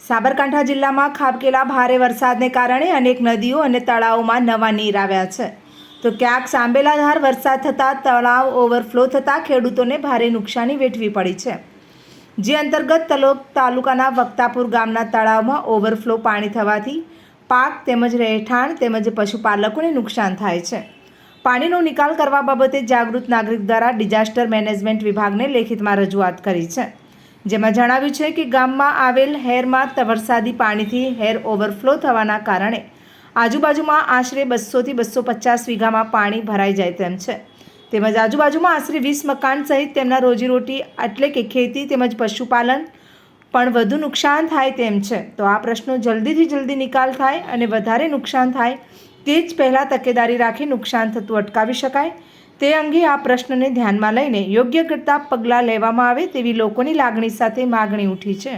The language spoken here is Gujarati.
સાબરકાંઠા જિલ્લામાં ખાબકેલા ભારે વરસાદને કારણે અનેક નદીઓ અને તળાવોમાં નવા નીર આવ્યા છે. તો ક્યાંક સાંબેલાધાર વરસાદ થતાં તળાવ ઓવરફ્લો થતાં ખેડૂતોને ભારે નુકસાની વેઠવી પડી છે. જે અંતર્ગત તલોક તાલુકાના વક્તાપુર ગામના તળાવમાં ઓવરફ્લો પાણી થવાથી પાક તેમજ રહેઠાણ તેમજ પશુપાલકોને નુકસાન થાય છે. પાણીનો નિકાલ કરવા બાબતે જાગૃત નાગરિક દ્વારા ડિઝાસ્ટર મેનેજમેન્ટ વિભાગને લેખિતમાં રજૂઆત કરી છે. જેમાં જણાવ્યું છે કે ગામમાં આવેલ હેરમાં વરસાદી પાણીથી હેર ઓવરફ્લો થવાના કારણે આજુબાજુમાં આશરે બસોથી બસો પચાસ વીઘામાં પાણી ભરાઈ જાય તેમ છે. તેમજ આજુબાજુમાં આશરે વીસ મકાન સહિત તેમના રોજીરોટી એટલે કે ખેતી તેમજ પશુપાલન પણ વધુ નુકસાન થાય તેમ છે. તો આ પ્રશ્નો જલ્દીથી જલ્દી નિકાલ થાય અને વધારે નુકસાન થાય તે જ પહેલાં તકેદારી રાખી નુકસાન થતું અટકાવી શકાય. તે અંગે આ પ્રશ્નને ધ્યાનમાં લઈને યોગ્ય કરતા પગલાં લેવામાં આવે તેવી લોકોની લાગણી સાથે માગણી ઉઠી છે.